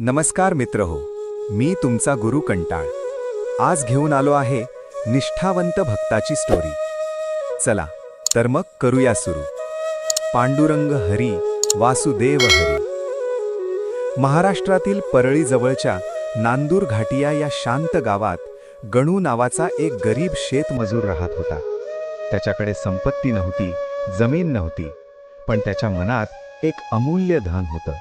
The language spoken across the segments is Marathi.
नमस्कार मित्र हो मी तुमचा गुरु कंटाळ. आज घेऊन आलो आहे निष्ठावंत भक्ताची स्टोरी चला तर मग करूया सुरू. पांडुरंग हरी वासुदेव हरी. महाराष्ट्रातील परळीजवळच्या नांदूर घाटिया या शांत गावात गणू नावाचा एक गरीब शेतमजूर राहत होता. त्याच्याकडे संपत्ती नव्हती जमीन नव्हती पण त्याच्या मनात एक अमूल्य धन होतं.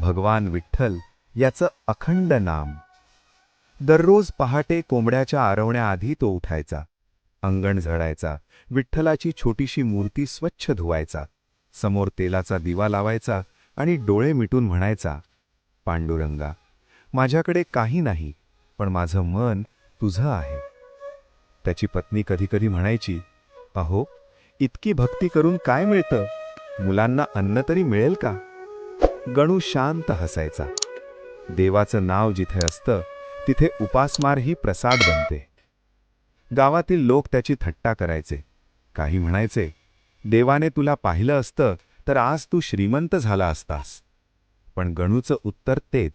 भगवान विठ्ठल याचं अखंड नाम. दररोज पहाटे कोंबड्याच्या आरवण्याआधी तो उठायचा. अंगण झडायचा. विठ्ठलाची छोटीशी मूर्ती स्वच्छ धुवायचा. समोर तेलाचा दिवा लावायचा आणि डोळे मिटून म्हणायचा पांडुरंगा माझ्याकडे काही नाही पण माझं मन तुझं आहे. त्याची पत्नी कधीकधी म्हणायची अहो इतकी भक्ती करून काय मिळतं? मुलांना अन्न तरी मिळेल का? गणू शांत हसायचा. देवाचं नाव जिथे असतं तिथे उपासमारही प्रसाद बनते. गावातील लोक त्याची थट्टा करायचे. काही म्हणायचे देवाने तुला पाहिलं असतं तर आज तू श्रीमंत झाला असतास. पण गणूचं उत्तर तेच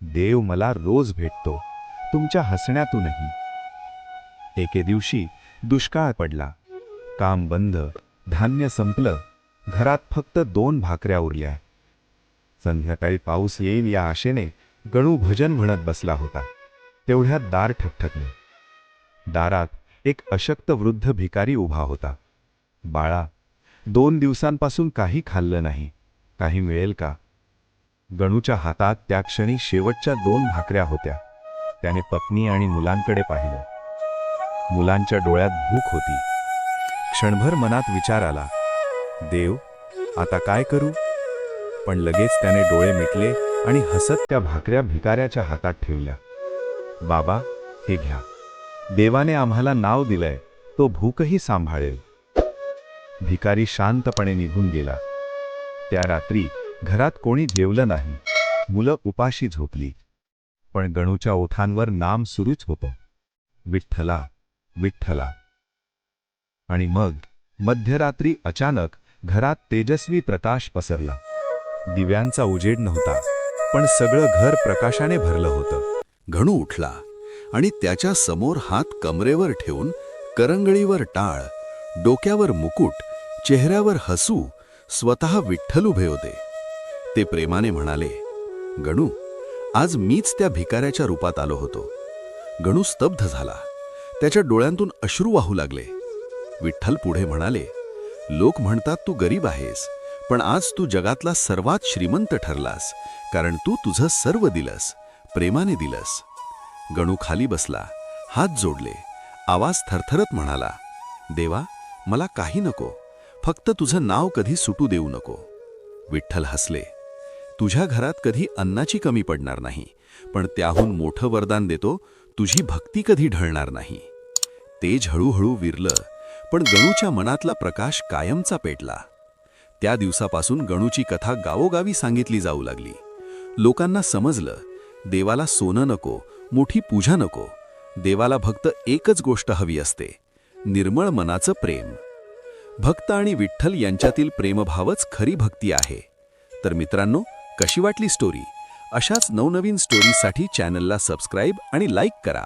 देव मला रोज भेटतो तुमच्या हसण्यातूनही. एके दिवशी दुष्काळ पडला. काम बंद धान्य संपलं घरात फक्त दोन भाकऱ्या उरल्या. संध्याकाळी पाऊस येईल या आशेने गणू भजन म्हणत बसला होता. तेवढ्यात दार ठकठकले. दारात एक अशक्त वृद्ध भिकारी उभा होता. बाळा दोन दिवसांपासून काही खाल्लं नाही. काही मिळेल का? गणूच्या हातात त्या क्षणी शेवटच्या दोन भाकऱ्या होत्या. त्याने पत्नी आणि मुलांकडे पाहिलं. मुलांच्या डोळ्यात भूक होती. क्षणभर मनात विचार आला. देव आता काय करू? पण लगेच त्याने डोळे मिटले आणि हसत त्या भाकऱ्या भिकाऱ्याच्या हातात ठेवल्या. बाबा हे घ्या. देवाने आम्हाला नाव दिलंय. तो भूकही सांभाळेल. भिकारी शांतपणे निघून गेला. त्या रात्री घरात कोणी जेवलं नाही. मुलं उपाशी झोपली. पण गणूच्या ओठांवर नाम सुरूच होतं. विठ्ठला विठ्ठला. आणि मग मध्यरात्री अचानक घरात तेजस्वी प्रकाश पसरला. दिव्यांचा उजेड नव्हता पण सगळं घर प्रकाशाने भरलं होतं. घणू उठला आणि त्याच्यासमोर हात कमरेवर ठेवून करंगळीवर टाळ डोक्यावर मुकुट चेहऱ्यावर हसू स्वतः विठ्ठल उभे होते. ते प्रेमाने म्हणाले गणू आज मीच त्या भिकाऱ्याच्या रूपात आलो होतो. गणू स्तब्ध झाला. त्याच्या डोळ्यांतून अश्रू वाहू लागले. विठ्ठल पुढे म्हणाले लोक म्हणतात तू गरीब आहेस. पण आज तू जगातला सर्वात श्रीमंत ठरलास कारण तू तुझं सर्व दिलंस प्रेमाने दिलंस. गणू खाली बसला हात जोडले आवाज थरथरत म्हणाला देवा मला काही नको फक्त तुझं नाव कधी सुटू देऊ नको. विठ्ठल हसले तुझ्या घरात कधी अन्नाची कमी पडणार नाही पण त्याहून मोठं वरदान देतो तुझी भक्ती कधी ढळणार नाही. तेज हळूहळू विरलं पण गणूच्या मनातला प्रकाश कायमचा पेटला. त्या दिवसापासून गणूची कथा गावोगावी सांगितली जाऊ लागली. लोकांना समजलं देवाला सोनं नको मोठी पूजा नको देवाला फक्त एकच गोष्ट हवी असते निर्मळ मनाचं प्रेम. भक्त आणि विठ्ठल यांच्यातील प्रेमभावच खरी भक्ती आहे. तर मित्रांनो कशी वाटली स्टोरी अशाच नवनवीन स्टोरीसाठी चॅनलला सबस्क्राईब आणि लाईक करा.